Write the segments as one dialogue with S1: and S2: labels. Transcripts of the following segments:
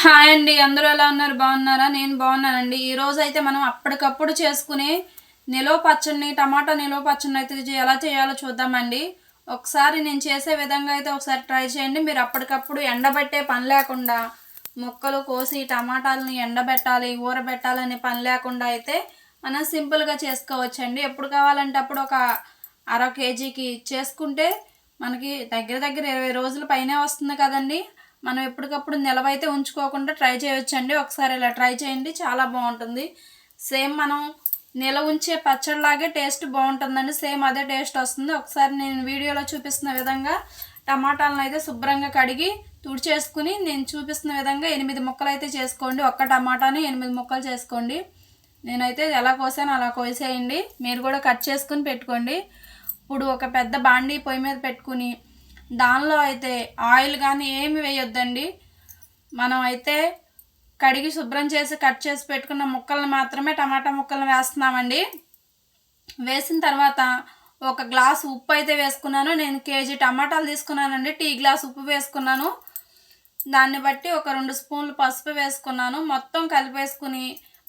S1: Hi అండి అందరూ ఎలా ఉన్నారు? బాగున్నారా? నేను బాగున్నానండి. ఈ రోజు అయితే మనం అప్పటికప్పుడు చేసుకునే నిలవ పచ్చడిని టమాటా నిలవ పచ్చడిని అయితే ఎలా చేయాలో చూద్దామండి. ఒకసారి నేను చేసే విధంగా అయితే ఒకసారి ట్రై చేయండి. మీరు అప్పటికప్పుడు ఎండబెట్టే పని లేకుండా మొక్కలు కోసి టమాటాలని ఎండబెట్టాలి ఊరబెట్టాలనే పని లేకుండా అయితే మనం సింపుల్గా చేసుకోవచ్చండి. ఎప్పుడు కావాలంటే అప్పుడు ఒక అర కేజీకి చేసుకుంటే మనకి దగ్గర దగ్గర ఇరవై రోజుల పైనే వస్తుంది కదండి. మనం ఎప్పటికప్పుడు నిలవైతే ఉంచుకోకుండా ట్రై చేయొచ్చండి. ఒకసారి ఇలా ట్రై చేయండి. చాలా బాగుంటుంది. సేమ్ మనం నిల ఉంచే పచ్చడిలాగే టేస్ట్ బాగుంటుందండి. సేమ్ అదే టేస్ట్ వస్తుంది. ఒకసారి నేను వీడియోలో చూపిస్తున్న విధంగా టమాటాలను అయితే శుభ్రంగా కడిగి తుడిచేసుకుని నేను చూపిస్తున్న విధంగా ఎనిమిది ముక్కలు అయితే చేసుకోండి. ఒక్క టమాటాని ఎనిమిది ముక్కలు చేసుకోండి. నేనైతే ఎలా కోసాను అలా కోసేయండి. మీరు కూడా కట్ చేసుకుని పెట్టుకోండి. ఇప్పుడు ఒక పెద్ద బాండీ పొయ్యి మీద పెట్టుకుని దానిలో అయితే ఆయిల్ కానీ ఏమి వేయొద్దండి. మనం అయితే కడిగి శుభ్రం చేసి కట్ చేసి పెట్టుకున్న ముక్కలను మాత్రమే టమాటా ముక్కలను వేస్తున్నామండి. వేసిన తర్వాత ఒక గ్లాస్ ఉప్పు అయితే వేసుకున్నాను. నేను కేజీ టమాటాలు తీసుకున్నానండి. టీ గ్లాస్ ఉప్పు వేసుకున్నాను. దాన్ని బట్టి ఒక రెండు స్పూన్లు పసుపు వేసుకున్నాను. మొత్తం కలిపేసుకుని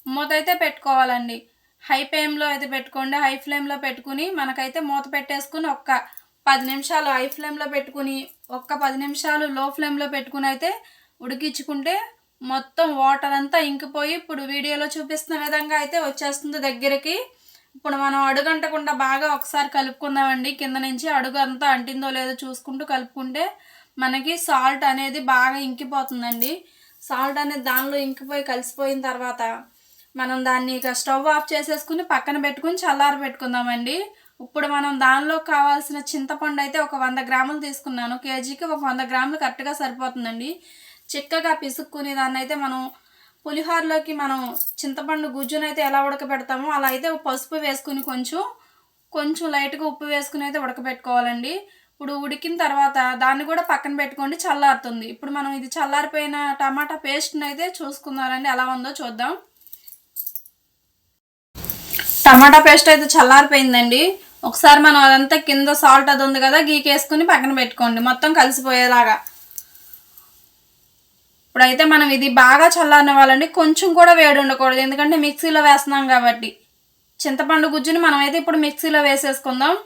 S1: మూత అయితే పెట్టుకోవాలండి. హై ఫ్లేమ్లో అయితే పెట్టుకోండి. హై ఫ్లేమ్లో పెట్టుకుని మనకైతే మూత పెట్టేసుకుని ఒక్క పది నిమిషాలు హై ఫ్లేమ్లో పెట్టుకుని ఒక్క పది నిమిషాలు లో ఫ్లేమ్లో పెట్టుకుని అయితే ఉడికించుకుంటే మొత్తం వాటర్ అంతా ఇంకిపోయి ఇప్పుడు వీడియోలో చూపిస్తున్న విధంగా అయితే వచ్చేస్తుంది దగ్గరికి. ఇప్పుడు మనం అడుగంటకుండా బాగా ఒకసారి కలుపుకుందామండి. కింద నుంచి అడుగు అంతా అంటిందో లేదో చూసుకుంటూ కలుపుకుంటే మనకి సాల్ట్ అనేది బాగా ఇంకిపోతుందండి. సాల్ట్ అనేది దానిలో ఇంకిపోయి కలిసిపోయిన తర్వాత మనం దాన్ని ఇక స్టవ్ ఆఫ్ చేసేసుకుని పక్కన పెట్టుకుని చల్లారి పెట్టుకుందామండి ఇప్పుడు మనం దానిలో కావాల్సిన చింతపండు అయితే ఒక వంద గ్రాములు తీసుకున్నాను. కేజీకి ఒక వంద గ్రాములు కరెక్ట్గా సరిపోతుందండి. చిక్కగా పిసుక్కుని దాన్ని అయితే మనం పులిహోరలోకి మనం చింతపండు గుజ్జునైతే ఎలా ఉడకబెడతామో అలా అయితే పసుపు వేసుకుని కొంచెం కొంచెం లైట్గా ఉప్పు వేసుకుని అయితే ఉడకబెట్టుకోవాలండి. ఇప్పుడు ఉడికిన తర్వాత దాన్ని కూడా పక్కన పెట్టుకోండి చల్లారుతుంది. ఇప్పుడు మనం ఇది చల్లారిపోయిన టమాటా పేస్ట్ని అయితే చూసుకుందామండి. ఎలా ఉందో చూద్దాం. టమాటా పేస్ట్ అయితే చల్లారిపోయిందండి. ఒకసారి మనం అదంతా కింద సాల్ట్ అది ఉంది కదా గీకేసుకుని పక్కన పెట్టుకోండి. మొత్తం కలిసిపోయేలాగా. ఇప్పుడైతే మనం ఇది బాగా చల్లనివ్వాలండి కొంచెం కూడా వేడి ఉండకూడదు. ఎందుకంటే మిక్సీలో వేస్తున్నాం కాబట్టి. చింతపండు గుజ్జుని మనం అయితే ఇప్పుడు మిక్సీలో వేసేసుకుందాం.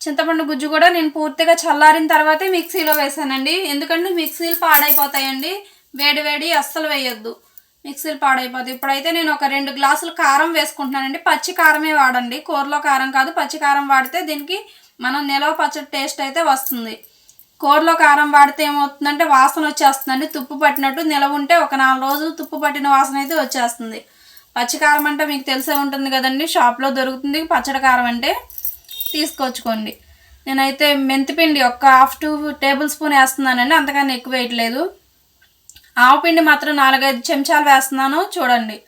S1: చింతపండు గుజ్జు కూడా నేను పూర్తిగా చల్లారిన తర్వాతే మిక్సీలో వేసానండి. ఎందుకంటే మిక్సీలు పాడైపోతాయండి. వేడి వేడి అస్సలు వేయొద్దు. మిక్సీలు పాడైపోతుంది ఇప్పుడైతే నేను ఒక రెండు గ్లాసులు కారం వేసుకుంటున్నానండి. పచ్చి కారమే వాడండి. కూరలో కారం కాదు పచ్చి కారం వాడితే దీనికి మనం నిలవ పచ్చడి టేస్ట్ అయితే వస్తుంది. కూరలో కారం వాడితే ఏమవుతుందంటే వాసన వచ్చేస్తుందండి. తుప్పు పట్టినట్టు నిలవ ఉంటే ఒక నాలుగు రోజులు తుప్పు పట్టిన వాసన అయితే వచ్చేస్తుంది. పచ్చి కారం అంటే మీకు తెలిసే ఉంటుంది కదండి. షాప్లో దొరుకుతుంది. పచ్చడి కారం అంటే తీసుకొచ్చుకోండి. నేనైతే మెంతిపిండి ఒక హాఫ్ టూ టేబుల్ స్పూన్ వేస్తున్నానండి. అంతకన్నా ఎక్కువ వేయట్లేదు. ఆవపిండి మాత్రం నాలుగైదు చెంచాలు వేస్తున్నాను చూడండి.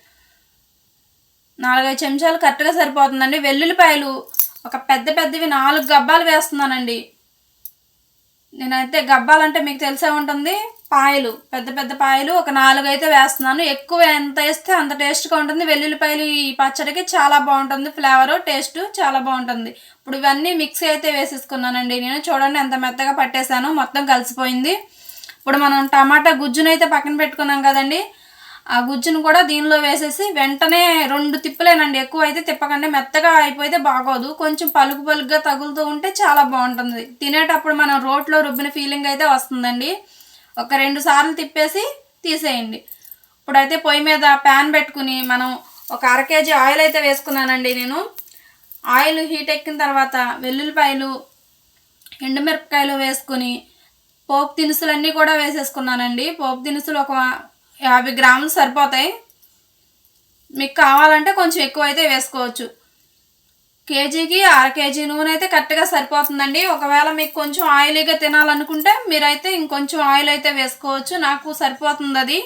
S1: నాలుగైదు చెంచాలు కరెక్ట్గా సరిపోతుందండి. వెల్లుల్లిపాయలు ఒక పెద్ద పెద్దవి నాలుగు గబ్బాలు వేస్తున్నానండి. నేనైతే గబ్బాలంటే మీకు తెలిసే ఉంటుంది. పాయలు పెద్ద పెద్ద పాయలు ఒక నాలుగు అయితే వేస్తున్నాను. ఎక్కువ ఎంత వేస్తే అంత టేస్ట్గా ఉంటుంది. వెల్లుల్లిపాయలు ఈ పచ్చడికి చాలా బాగుంటుంది. ఫ్లేవరు టేస్ట్ చాలా బాగుంటుంది. ఇప్పుడు ఇవన్నీ మిక్సీ అయితే వేసేసుకున్నానండి. నేను చూడండి ఎంత మెత్తగా పట్టేశాను మొత్తం కలిసిపోయింది. ఇప్పుడు మనం టమాటా గుజ్జునైతే పక్కన పెట్టుకున్నాం కదండి. ఆ గుజ్జును కూడా దీనిలో వేసేసి వెంటనే రెండు తిప్పలేనండి. ఎక్కువ అయితే తిప్పకండి. మెత్తగా అయిపోతే బాగోదు. కొంచెం పలుకు పలుకుగా తగులుతూ ఉంటే చాలా బాగుంటుంది. తినేటప్పుడు మనం రోట్లో రుబ్బిన ఫీలింగ్ అయితే వస్తుందండి. ఒక రెండు సార్లు తిప్పేసి తీసేయండి. ఇప్పుడైతే పొయ్యి మీద ప్యాన్ పెట్టుకుని మనం ఒక అర కేజీ ఆయిల్ అయితే వేసుకున్నానండి నేను. ఆయిల్ హీట్ ఎక్కిన తర్వాత వెల్లుల్లిపాయలు ఎండుమిరపకాయలు వేసుకుని పోపు దినుసులన్నీ కూడా వేసేసుకున్నానండి. పోపు దినుసులు ఒక యాభై గ్రాములు సరిపోతాయి. మీకు కావాలంటే కొంచెం ఎక్కువ అయితే వేసుకోవచ్చు. కేజీకి అర కేజీ నూనె అయితే కరెక్ట్గా సరిపోతుందండి. ఒకవేళ మీకు కొంచెం ఆయిలీగా తినాలనుకుంటే మీరైతే ఇంకొంచెం ఆయిల్ అయితే వేసుకోవచ్చు. నాకు సరిపోతుంది అది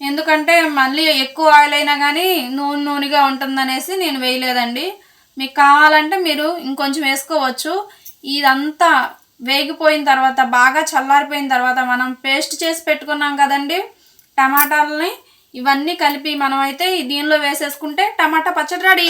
S1: ఎందుకంటే మళ్ళీ ఎక్కువ ఆయిల్ అయినా కానీ నూనె నూనెగా ఉంటుందనేసి నేను వేయలేదండి. మీకు కావాలంటే మీరు ఇంకొంచెం వేసుకోవచ్చు. ఇదంతా వేగిపోయిన తర్వాత బాగా చల్లారిపోయిన తర్వాత మనం పేస్ట్ చేసి పెట్టుకున్నాం కదండి. టమాటాలని ఇవన్నీ కలిపి మనమైతే దీనిలో వేసేసుకుంటే టమాటా పచ్చడి రెడీ.